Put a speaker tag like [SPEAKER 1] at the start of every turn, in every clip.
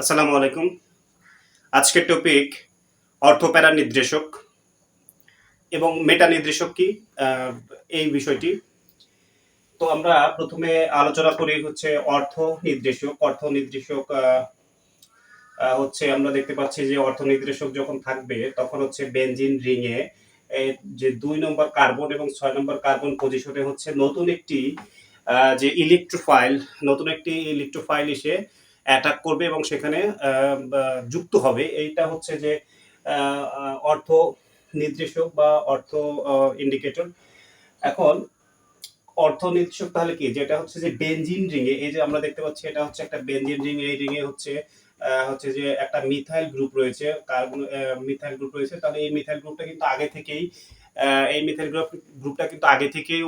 [SPEAKER 1] আসসালামু আলাইকুম। আজকের টপিক অর্থপ্যারা নির্দেশক এবং মেটা নির্দেশক কি এই বিষয়টি। তো আমরা প্রথমে আলোচনা করি হচ্ছে অর্থ নির্দেশক অর্থ নির্দেশক হচ্ছে আমরা দেখতে পাচ্ছি যে অর্থ নির্দেশক যখন থাকবে, তখন হচ্ছে বেনজিন রিংয়ে যে দুই নম্বর কার্বন এবং ছয় নম্বর কার্বন পজিশনে হচ্ছে নতুন একটি যে ইলেকট্রোফাইল নতুন একটি ইলেকট্রোফাইল এসে অ্যাটাক করবে এবং সেখানে যুক্ত হবে। এইটা হচ্ছে যে অর্থ নির্দেশক বা অর্থ ইন্ডিকেটর এখন, অর্থ নির্দেশক তাহলে কি? যেটা হচ্ছে যে বেনজিন রিংয়ে এই যে আমরা দেখতে পাচ্ছি, এটা হচ্ছে একটা বেঞ্জিন রিং এই রিংয়ে হচ্ছে হচ্ছে যে একটা মিথাইল গ্রুপ রয়েছে কার্বন মিথাইল গ্রুপ রয়েছে। তাহলে এই মিথাইল গ্রুপটা কিন্তু আগে থেকেই এই মিথাইল গ্রুপ গ্রুপটা কিন্তু আগে থেকেই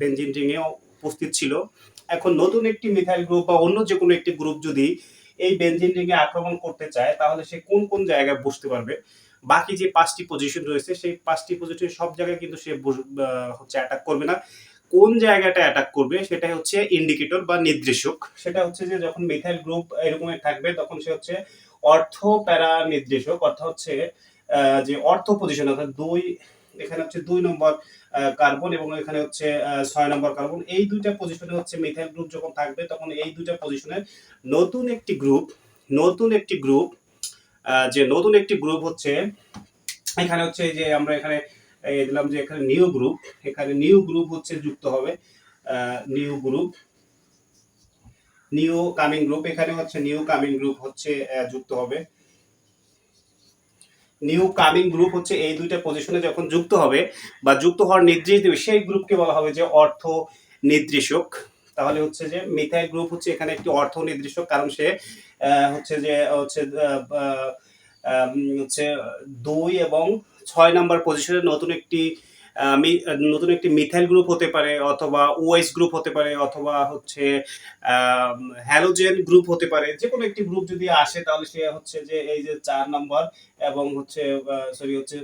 [SPEAKER 1] বেনজিন রিংয়ে উপস্থিত ছিল। এখন নতুন একটি মিথাইল গ্রুপ বা অন্য যে কোনো একটি গ্রুপ যদি এই বেনজিন রিংয়ে আক্রমণ করতে চায়, তাহলে সে কোন কোন জায়গায় বসতে পারবে? বাকি যে পাঁচটি পজিশন রয়েছে, সেই পাঁচটি পজিশন সব জায়গায় কিন্তু সে হচ্ছে অ্যাটাক করবে না। কোন জায়গাটা অ্যাটাক করবে সেটা হচ্ছে ইন্ডিকেটর বা নির্দেশক। সেটা হচ্ছে যে যখন মিথাইল গ্রুপ এরকম থাকবে, তখন সে হচ্ছে অর্থ প্যারা নির্দেশক অর্থাৎ হচ্ছে যে অর্থ পজিশন অর্থাৎ দুই, এখানে হচ্ছে দুই নম্বর কার্বন এবং এখানে হচ্ছে ছয় নম্বর কার্বন। এই দুইটা পজিশনে হচ্ছে মিথাইল গ্রুপ যখন থাকবে, তখন এই দুইটা পজিশনে নতুন একটি গ্রুপ নতুন একটি গ্রুপ যে নতুন একটি গ্রুপ হচ্ছে, এখানে হচ্ছে যে আমরা এখানে দিলাম যে এখানে নিউ গ্রুপ এখানে নিউ গ্রুপ হচ্ছে যুক্ত হবে new group new coming group এখানে হচ্ছে নিউ কামিং গ্রুপ হচ্ছে যুক্ত হবে। নিউ কামিং গ্রুপ হচ্ছে এই দুইটা পজিশনে যখন যুক্ত হবে বা যুক্ত হওয়ার নির্দেশ দেবে, সেই গ্রুপকে বলা হবে যে অর্থ নির্দেশক তাহলে হচ্ছে যে মিথাইল গ্রুপ হচ্ছে এখানে একটি অর্থ নির্দেশক কারণ সে হচ্ছে যে, হচ্ছে হচ্ছে দুই এবং ছয় নাম্বার পজিশনে নতুন একটি নতুন একটি মিথাইল গ্রুপ হতে পারে অথবা ওএস গ্রুপ হতে পারে অথবা হচ্ছে হ্যালোজেন গ্রুপ হতে পারে। যে কোনো একটি গ্রুপ যদি আসে, তাহলে সে হচ্ছে যে এই যে চার নম্বর এবং হচ্ছে সরি হচ্ছে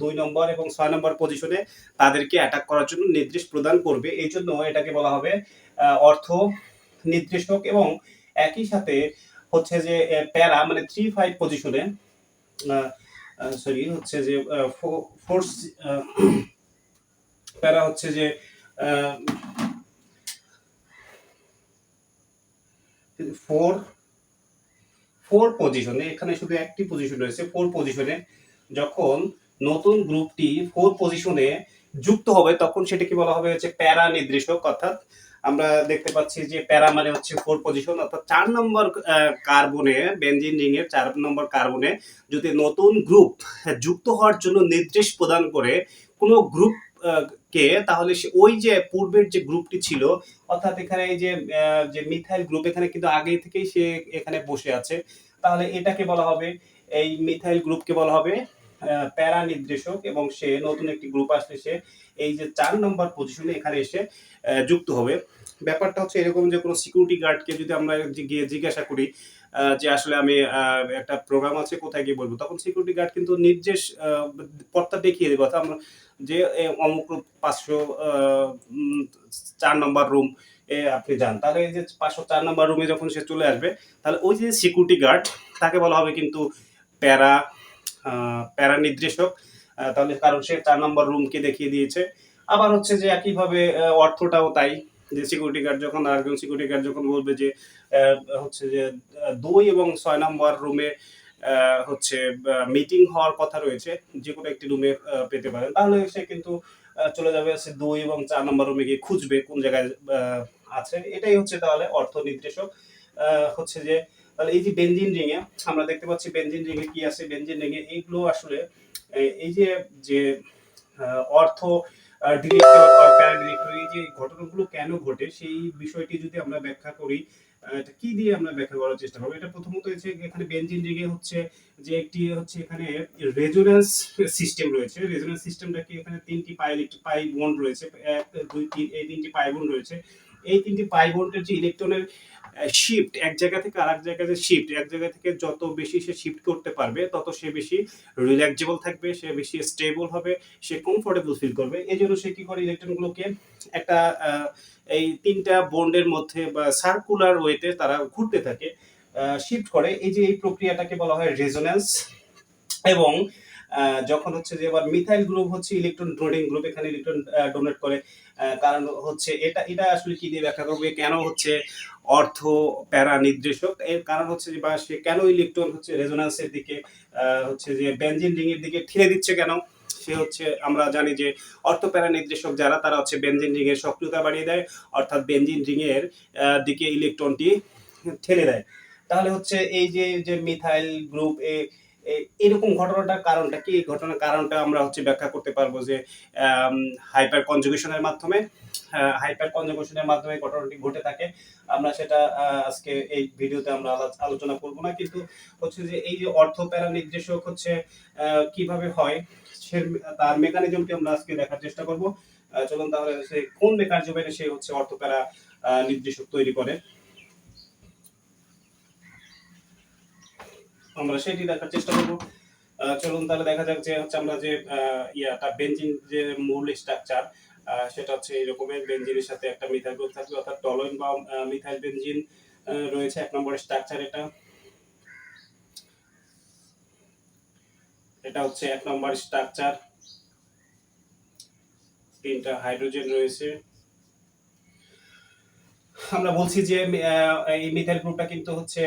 [SPEAKER 1] দুই নম্বর এবং ছয় নম্বর পজিশনে তাদেরকে অ্যাটাক করার জন্য নির্দেশ প্রদান করবে। এই জন্য এটাকে বলা হবে অর্থ নির্দেশক এবং একই সাথে হচ্ছে যে প্যারা মানে থ্রি ফাইভ পজিশনে সরি হচ্ছে যে ফোর্স প্যারা হচ্ছে যে ফোর ফোর পজিশনে এখানে শুধু একটি পজিশন রয়েছে ফোর পজিশনে যখন নতুন গ্রুপটি ফোর পজিশনে যুক্ত হবে, তখন সেটাকে বলা হবে হচ্ছে প্যারা নির্দেশক অর্থাৎ আমরা দেখতে পাচ্ছি যে প্যারা মানে হচ্ছে ফোর পজিশন অর্থাৎ চার নম্বর কার্বনে বেনজিন রিং এর চার নম্বর কার্বনে যদি নতুন গ্রুপ যুক্ত হওয়ার জন্য নির্দেশ প্রদান করে কোনো গ্রুপ কে, তাহলে সে ওই যে পূর্বের যে গ্রুপটি ছিল, অর্থাৎ এখানে এই যে যে মিথাইল গ্রুপ এখানে কিন্তু আগে থেকেই সে এখানে বসে আছে। তাহলে এটাকে বলা হবে, এই মিথাইল গ্রুপকে বলা হবে প্যারা নির্দেশক এবং সে নতুন একটি গ্রুপ আসলে সে এই যে চার নম্বর পজিশনে এখানে এসে যুক্ত হবে। ব্যাপারটা হচ্ছে এরকম যে কোনো সিকিউরিটি গার্ডকে যদি আমরা গিয়ে জিজ্ঞাসা করি যে আসলে আমি একটা প্রোগ্রাম আছে, কোথায় গিয়ে বলব? তখন সিকিউরিটি গার্ড কিন্তু নির্দেশ পথটা দেখিয়ে দেবে। অর্থাৎ আমরা যে অমুক পাঁচশো চার নম্বর রুম এ আপনি যান। তাহলে এই যে পাঁচশো চার নম্বর রুমে যখন সে চলে আসবে, তাহলে ওই যে সিকিউরিটি গার্ড তাকে বলা হবে কিন্তু প্যারা প্যারা নির্দেশক। তাহলে কারণ সে চার নম্বর রুমকে দেখিয়ে দিয়েছে। আবার হচ্ছে যে একইভাবে অর্থটাও তাই, যে সিকিউরিটি গার্ড যখন আরেকজন সিকিউরিটি গার্ড যখন বলবে যে হচ্ছে যে দুই এবং ছয় নম্বর রুমে হচ্ছে মিটিং হওয়ার কথা রয়েছে, যে কোনো একটি রুমে পেতে পারেন। তাহলে সে কিন্তু চলে যাবে হচ্ছে দুই এবং চার নম্বর রুমে গিয়ে খুঁজবে কোন জায়গায় আছে। এটাই হচ্ছে তাহলে অর্থ নির্দেশক হচ্ছে যে, তাহলে এই যে বেনজিন রিংয়ে আমরা দেখতে পাচ্ছি বেঞ্জিন রিংয়ে কি আছে? বেনজিন রিংয়ে এইগুলো আসলে এই যে যে অর্থ ডিরেক্টর যে ঘটনাগুলো কেন ঘটে, সেই বিষয়টি যদি আমরা ব্যাখ্যা করি কি দিয়ে আমরা ব্যাখ্যা করার চেষ্টা করব? এটা প্রথমত হচ্ছে এখানে বেনজিন রিংয়ে হচ্ছে যে একটি হচ্ছে এখানে রেজোনেন্স সিস্টেম রয়েছে। রেজোনেন্স সিস্টেমটা কি? এখানে তিনটি পাই পাই বন্ড রয়েছে। এক, দুই, তিন, এই তিনটি পাই বন্ড রয়েছে। এই তিনটি পাই বন্ডের যে ইলেকট্রনের শিফট এক জায়গা থেকে আরেক জায়গায় যে শিফট এক জায়গা থেকে যত বেশি সে শিফট করতে পারবে, তত সে বেশি রিল্যাক্সেবল থাকবে, সে বেশি স্টেবল হবে, সে কমফোর্টেবল ফিল করবে। এই জন্য সে কি করে ইলেকট্রনগুলোকে একটা এই তিনটা বন্ডের মধ্যে বা সার্কুলার ওয়েতে তারা ঘুরতে থাকে শিফট করে। এই যে এই প্রক্রিয়াটাকে বলা হয় রেজোন্যান্স এবং যখন হচ্ছে যে এবার মিথাইল গ্রুপ হচ্ছে ইলেকট্রন ডোনেটিং গ্রুপ এখানে ইলেকট্রন ডোনেট করে। কারণ হচ্ছে এটা এটা আসলে কি দিয়ে ব্যাখ্যা করবে? কেন হচ্ছে অর্থ প্যারা নির্দেশক এর কারণ হচ্ছে যে বা সে কেন ইলেকট্রন হচ্ছে রেজোন্যান্সের দিকে হচ্ছে যে বেনজিন রিং এর দিকে ঠেলে দিচ্ছে কেন? সে হচ্ছে আমরা জানি যে অর্থ প্যারা নির্দেশক যারা, তারা হচ্ছে বেঞ্জিন রিং এর সক্রিয়তা বাড়িয়ে দেয়, অর্থাৎ বেঞ্জিন রিং এর দিকে ইলেকট্রনটি ঠেলে দেয়। তাহলে হচ্ছে এই যে যে মিথাইল গ্রুপ এ- এরকম ঘটনাটার কারণটা কি? ঘটনার কারণটা আমরা হচ্ছে ব্যাখ্যা করতে পারব যে হাইপার কনজুগেশনের মাধ্যমে হাইপার কনজুগেশনের মাধ্যমে ঘটনাটি ঘটে থাকে। আমরা সেটা আজকে এই ভিডিওতে আমরা আলোচনা করব না। কিন্তু হচ্ছে যে এই যে অর্থ প্যারা নির্দেশক হচ্ছে কীভাবে হয়, সে তার মেকানিজমটি আমরা আজকে দেখার চেষ্টা করব। চলুন তাহলে সে কোন মেকানিজমে সে হচ্ছে অর্থ প্যারা নির্দেশক তৈরি করে। আমরা সেটি দেখার চেষ্টা করব। চলুন তাহলে দেখা যাক যে হচ্ছে আমরা যে ইয়াটা বেঞ্জিন যে মূল স্ট্রাকচার সেটা হচ্ছে এই রকমের বেঞ্জিনের সাথে একটা মিথাইল গ্রুপ থাকবে, অর্থাৎ টলোইন বা মিথাইল বেঞ্জিন রয়েছে এক নম্বর স্ট্রাকচার এটা। এটা হচ্ছে এক নম্বর স্ট্রাকচার তিনটা হাইড্রোজেন রয়েছে। আমরা বলছি যে এই মিথাইল গ্রুপটা কিন্তু হচ্ছে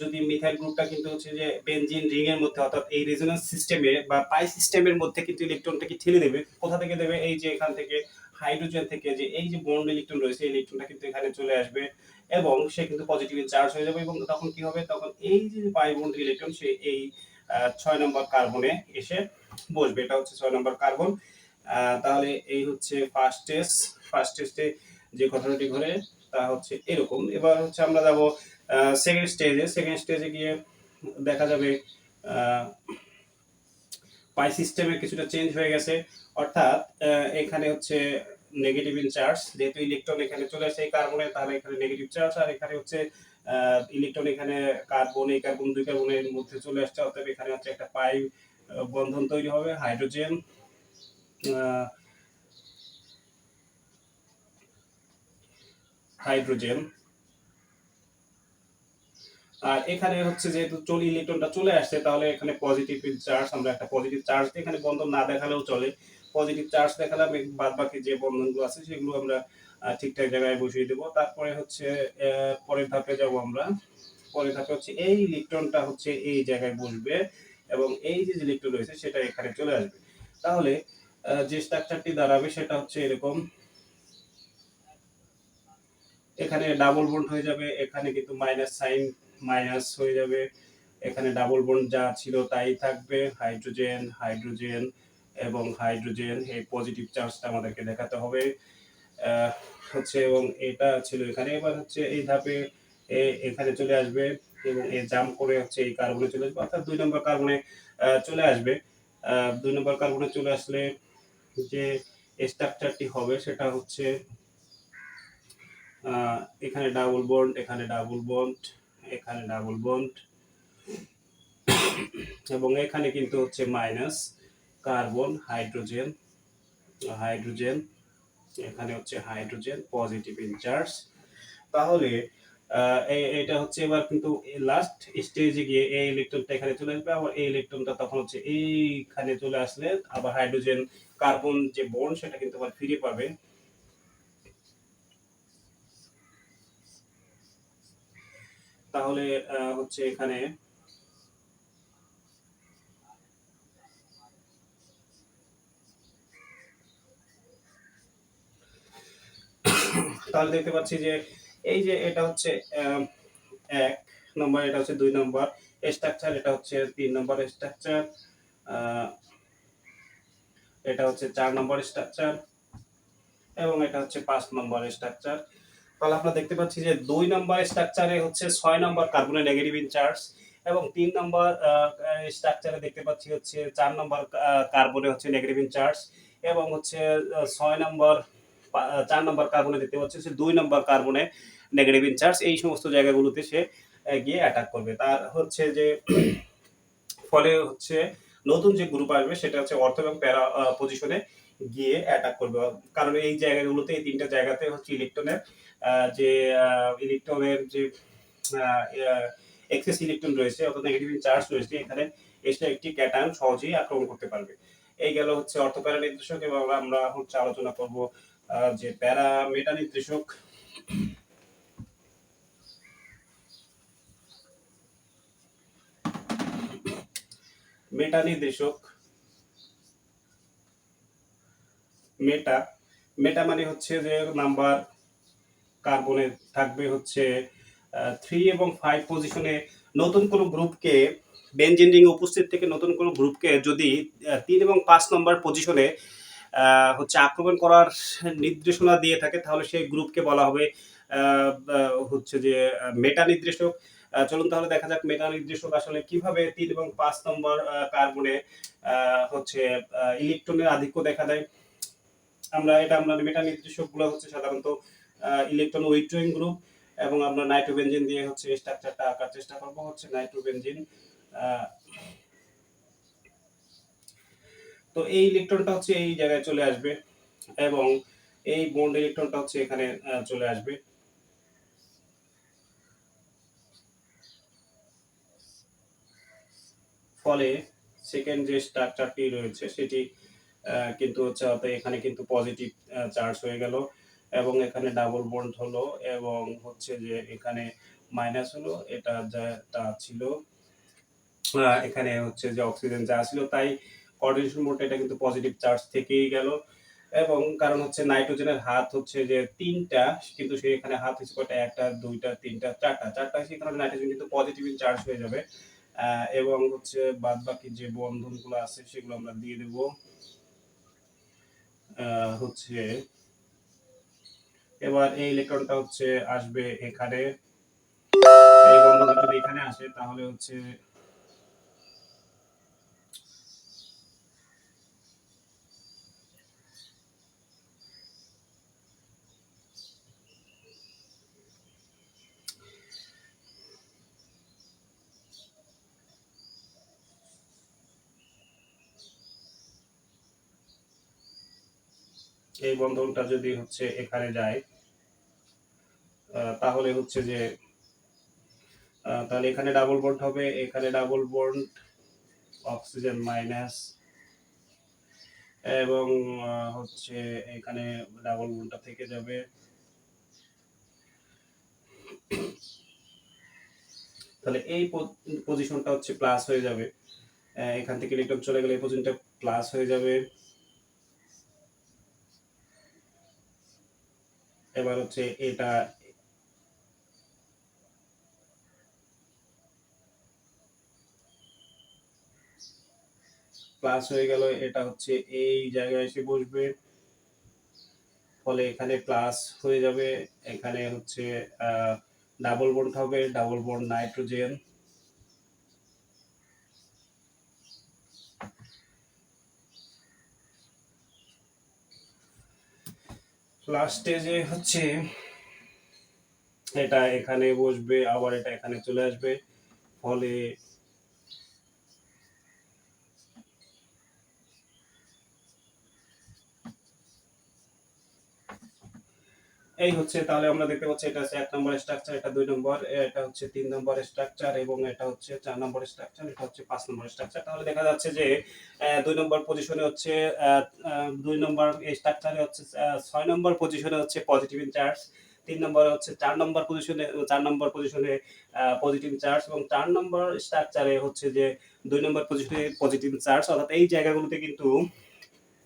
[SPEAKER 1] যদি মিথাইল গ্রুপটা কিন্তু হচ্ছে যে বেনজিন রিং এর মধ্যে, অর্থাৎ এই রেজোন্যান্স সিস্টেমে বা পাই সিস্টেমের মধ্যে কিন্তু ইলেকট্রনটাকে ঠেলে দেবে? কোথা থেকে দেবে? এই যে এখান থেকে হাইড্রোজেন থেকে যে, এই যে বন্ড ইলেকট্রন রয়েছে, এই ইলেকট্রনটা কিন্তু এখানে চলে আসবে এবং সে কিন্তু পজিটিভলি চার্জ হয়ে যাবে এবং তখন কি হবে? তখন এই যে পাই বন্ড ইলেকট্রন সে এই ছয় নম্বর কার্বনে এসে বসবে। এটা হচ্ছে ছয় নম্বর কার্বন তাহলে এই হচ্ছে ফার্স্ট টেস্ট ফার্স্ট টেস্টে যে ঘটনাটি ঘটে তা হচ্ছে এরকম। এবার হচ্ছে আমরা যাব সেকেন্ড স্টেজে সেকেন্ড স্টেজে গিয়ে দেখা যাবে পাই সিস্টেমে কিছুটা চেঞ্জ হয়ে গেছে। অর্থাৎ এখানে হচ্ছে নেগেটিভ ইন চার্জ যেহেতু ইলেকট্রন এখানে চলে আসে এই কার্বনে তাহলে এখানে নেগেটিভ চার্জ আর এখানে হচ্ছে ইলেকট্রন এখানে কার্বন এই কার্বন দুই কার্বনের মধ্যে চলে আসছে। অর্থাৎ এখানে হচ্ছে একটা পাই বন্ধন তৈরি হবে হাইড্রোজেন হাইড্রোজেন। আর এখানে হচ্ছে যেহেতু চলি ইলেকট্রনটা চলে আসছে, তাহলে এখানে পজিটিভ চার্জ আমরা একটা পজিটিভ চার্জ এখানে বন্ধন না দেখালেও চলে। পজিটিভ চার্জ দেখালাম বাদ বাকি যে বন্ধনগুলো আছে, সেগুলো আমরা ঠিকঠাক জায়গায় বসিয়ে দেবো। তারপরে হচ্ছে পরের ধাপে যাব আমরা। পরের ধাপে হচ্ছে এই ইলেকট্রনটা হচ্ছে এই জায়গায় বসবে এবং এই যে ইলেকট্রন রয়েছে, সেটা এখানে চলে আসবে। তাহলে যে স্ট্রাকচারটি দাঁড়াবে, সেটা হচ্ছে এরকম এখানে ডাবল বন্ড হয়ে যাবে, এখানে কিন্তু মাইনাস সাইন মাইনাস হয়ে যাবে। এখানে ডাবল বন্ড যা ছিল তাই থাকবে হাইড্রোজেন হাইড্রোজেন এবং হাইড্রোজেন এই পজিটিভ চার্জটা আমাদেরকে দেখাতে হবে। হচ্ছে এবং এটা ছিল এখানে, এবার হচ্ছে এই ধাপে এখানে চলে আসবে এবং এ জাম করে হচ্ছে এই কার্বনে চলে আসবে, অর্থাৎ দুই নম্বর কার্বনে চলে আসবে। দুই নম্বর কার্বনে চলে আসলে যে স্ট্রাকচারটি হবে সেটা হচ্ছে এখানে ডাবল বন্ড এখানে ডাবল বন্ড এখানে ডাবল বন্ড এবং এখানে কিন্তু হচ্ছে মাইনাস কার্বন হাইড্রোজেন হাইড্রোজেন এখানে হচ্ছে হাইড্রোজেন পজিটিভ ইনচার্জ তাহলে এটা হচ্ছে এবার কিন্তু লাস্ট স্টেজে গিয়ে এই ইলেকট্রনটা এখানে চলে আসবে, আবার এই ইলেকট্রনটা তখন হচ্ছে এইখানে চলে আসলে আবার হাইড্রোজেন কার্বন যে বন্ড সেটা কিন্তু আবার ফিরে পাবে। তাহলে হচ্ছে এখানে তাহলে দেখতে পাচ্ছি যে এই যে এটা হচ্ছে এক নম্বর, এটা হচ্ছে দুই নম্বর স্ট্রাকচার এটা হচ্ছে তিন নম্বর স্ট্রাকচার এটা হচ্ছে চার নম্বর স্ট্রাকচার এবং এটা হচ্ছে পাঁচ নম্বর স্ট্রাকচার তাহলে আমরা দেখতে পাচ্ছি যে দুই নম্বর স্ট্রাকচারে হচ্ছে ছয় নম্বর কার্বনের নেগেটিভ ইনচার্জ এবং তিন নম্বর স্ট্রাকচারে দেখতে পাচ্ছি হচ্ছে চার নম্বর কার্বনে হচ্ছে নেগেটিভ ইনচার্জ এবং হচ্ছে ছয় নম্বর চার নম্বর কার্বনে দেখতে পাচ্ছি হচ্ছে দুই নম্বর কার্বনে নেগেটিভ ইনচার্জ এই সমস্ত জায়গাগুলোতে সে গিয়ে অ্যাটাক করবে। তার হচ্ছে যে, ফলে হচ্ছে নতুন যে গ্রুপ আসবে সেটা হচ্ছে অর্থ এবং প্যারা পজিশনে গিয়ে অ্যাটাক করবে। কারণ এই জায়গাগুলোতে, এই তিনটা জায়গাতে হচ্ছে ইলেকট্রনের যে ইলেকট্রনের যে এক্সেস ইলেকট্রন রয়েছে, অর্থাৎ নেগেটিভ চার্জ রয়েছে, এখানে এসে একটি ক্যাটায়ন সহজেই আক্রমণ করতে পারবে। এই গেল হচ্ছে অর্থ প্যারা নির্দেশক এবং আমরা হচ্ছে আলোচনা করব যে প্যারা মেটা নির্দেশক মেটা নির্দেশক মেটা মেটা মানে হচ্ছে যে নাম্বার কার্বনে থাকবে হচ্ছে থ্রি এবং ফাইভ পজিশনে নতুন কোনো গ্রুপকে বেনজিন রিং উপস্থিত থেকে নতুন কোনো গ্রুপকে যদি তিন এবং পাঁচ নম্বর পজিশনে হচ্ছে আক্রমণ করার নির্দেশনা দিয়ে থাকে, তাহলে সেই গ্রুপকে বলা হবে হচ্ছে যে মেটা নির্দেশক। চলুন তাহলে দেখা যাক মেটা নির্দেশক আসলে কীভাবে তিন এবং পাঁচ নম্বর কার্বনে হচ্ছে ইলেকট্রনের আধিক্য দেখা দেয়। আমরা, এটা আমরা মেটা নির্দেশকগুলো হচ্ছে সাধারণত ইলেকট্রন উইথড্রয়িং গ্রুপ এবং আমরা নাইট্রোবেনজিন দিয়ে হচ্ছে স্ট্রাকচারটা আঁকার চেষ্টা করব হচ্ছে নাইট্রোবেনজিন তো এই ইলেকট্রনটা হচ্ছে এই জায়গায় চলে আসবে এবং এই বন্ড ইলেকট্রনটা হচ্ছে এখানে চলে আসবে। ফলে সেকেন্ড যে স্ট্রাকচারটি রয়েছে সেটি কিন্তু হচ্ছে এখানে কিন্তু পজিটিভ চার্জ হয়ে গেল এবং এখানে ডাবল বন্ড হলো এবং হচ্ছে যে এখানে মাইনাস হলো, এটা যেটা ছিল এখানে হচ্ছে যে অক্সিজেন যা ছিল, তাই কোঅর্ডিনেশন মোড এটা কিন্তু পজিটিভ চার্জ থেকেই গেল এবং কারণ হচ্ছে নাইট্রোজেনের হাত হচ্ছে যে তিনটা, কিন্তু সে এখানে হাত কয়টা? একটা, দুইটা, তিনটা, চারটা চারটা সেখানে নাইট্রোজেন কিন্তু পজিটিভ চার্জ হয়ে যাবে। এবং হচ্ছে বাদ বাকি যে বন্ধনগুলো আছে, সেগুলো আমরা দিয়ে দেব। হচ্ছে এবার এই ইলেকট্রনটা হচ্ছে আসবে এখানে। এই বন্ধনটা যদি এখানে আসে, তাহলে হচ্ছে এই বন্ধনটা যদি হচ্ছে এখানে যায় তাহলে হচ্ছে যে তাহলে এখানে ডাবল বন্ড হবে, এখানে ডাবল বন্ড অক্সিজেন মাইনাস এবং হচ্ছে এখানে ডাবল বন্ডটা থেকে যাবে, তাহলে এই পজিশনটা হচ্ছে প্লাস হয়ে যাবে। এখান থেকে ইলেকট্রন চলে গেলে এই পজিশনটা প্লাস হয়ে যাবে। এবার হচ্ছে এটা প্লাস হয়ে গেল, এটা হচ্ছে এই জায়গায় এসে বসবে। ফলে এখানে প্লাস হয়ে যাবে। এখানে হচ্ছে ডাবল বন্ড হবে ডাবল বন্ড নাইট্রোজেন লাস্টে যে হচ্ছে এটা এখানে বসবে আবার এটা এখানে চলে আসবে। ফলে এই হচ্ছে, তাহলে আমরা দেখতে পাচ্ছি এটা হচ্ছে এক নম্বর স্ট্রাকচার এটা দুই নম্বর, এটা হচ্ছে তিন নম্বর স্ট্রাকচার এবং এটা হচ্ছে চার নম্বর স্ট্রাকচার এটা হচ্ছে পাঁচ নম্বর স্ট্রাকচার তাহলে দেখা যাচ্ছে যে দুই নম্বর পজিশনে হচ্ছে দুই নম্বর স্ট্রাকচারে হচ্ছে ছয় নম্বর পজিশনে হচ্ছে পজিটিভ চার্জ তিন নম্বরে হচ্ছে চার নম্বর পজিশনে চার নম্বর পজিশনে পজিটিভ চার্জ এবং চার নম্বর স্ট্রাকচারে হচ্ছে যে, দুই নম্বর পজিশনে পজিটিভ চার্জ অর্থাৎ এই জায়গাগুলোতে কিন্তু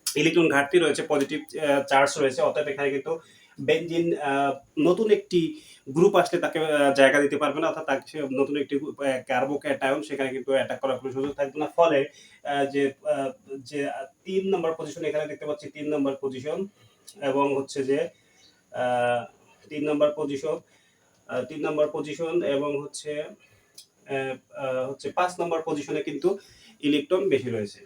[SPEAKER 1] ইলেকট্রন ঘাটতি রয়েছে পজিটিভ চার্জ রয়েছে। অর্থাৎ এখানে কিন্তু বেনজিন আহ, নতুন একটি গ্রুপ আসলে তাকে জায়গা দিতে পারবে না অর্থাৎ তাকে নতুন একটি কার্বোক্যাটায়ন সেখানে কিন্তু অ্যাটাক করার কোনো সুযোগ থাকবে না। ফলে যে যে তিন নম্বর পজিশন এখানে দেখতে পাচ্ছি তিন নম্বর পজিশন এবং হচ্ছে যে তিন নম্বর পজিশন তিন নম্বর পজিশন এবং হচ্ছে হচ্ছে পাঁচ নম্বর পজিশনে কিন্তু ইলেকট্রন বেশি রয়েছে।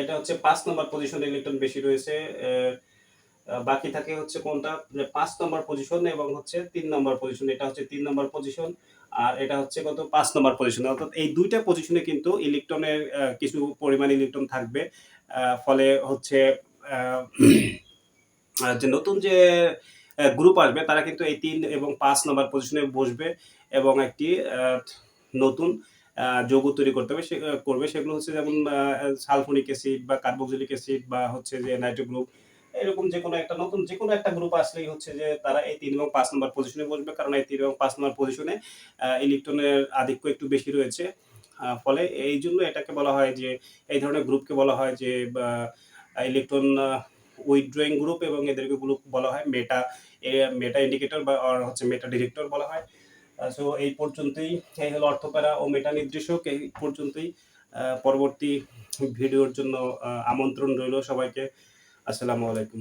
[SPEAKER 1] এটা হচ্ছে পাঁচ নম্বর পজিশনে ইলেকট্রন বেশি রয়েছে। বাকি থাকে হচ্ছে কোনটা? পাঁচ নম্বর পজিশন এবং হচ্ছে তিন নম্বর পজিশন এটা হচ্ছে তিন নম্বর পজিশন আর এটা হচ্ছে কত? পাঁচ নম্বর পজিশন অর্থাৎ এই দুইটা পজিশনে কিন্তু ইলেকট্রনের কিছু পরিমাণ ইলেকট্রন থাকবে। ফলে হচ্ছে যে নতুন যে গ্রুপ আসবে, তারা কিন্তু এই তিন এবং পাঁচ নম্বর পজিশনে বসবে এবং একটি নতুন যৌগ তৈরি করতে হবে করবে। সেগুলো হচ্ছে যেমন সালফোনিক অ্যাসিড বা কার্বক্সিলিক অ্যাসিড বা হচ্ছে যে নাইট্রো গ্রুপ। এরকম যে কোনো একটা নতুন, যে কোনো একটা গ্রুপ আসলেই হচ্ছে যে তারা এই তিন এবং পাঁচ নম্বর পজিশনে বসবে। কারণ এই তিন এবং পাঁচ নম্বর পজিশনে ইলেকট্রনের আধিক্য একটু বেশি রয়েছে। ফলে এই জন্য এটাকে বলা হয় যে, এই ধরনের গ্রুপকে বলা হয় যে ইলেকট্রন উইথড্রয়িং গ্রুপ এবং এদেরকে গ্রুপ বলা হয় মেটা মেটা ইন্ডিকেটর বা হচ্ছে মেটা ডিরেক্টর বলা হয়। সো এই পর্যন্তই। এই হলো অর্থপ্যারা ও মেটা নির্দেশক। এই পর্যন্তই। পরবর্তী ভিডিওর জন্য আমন্ত্রণ রইল সবাইকে। আসসালামু আলাইকুম।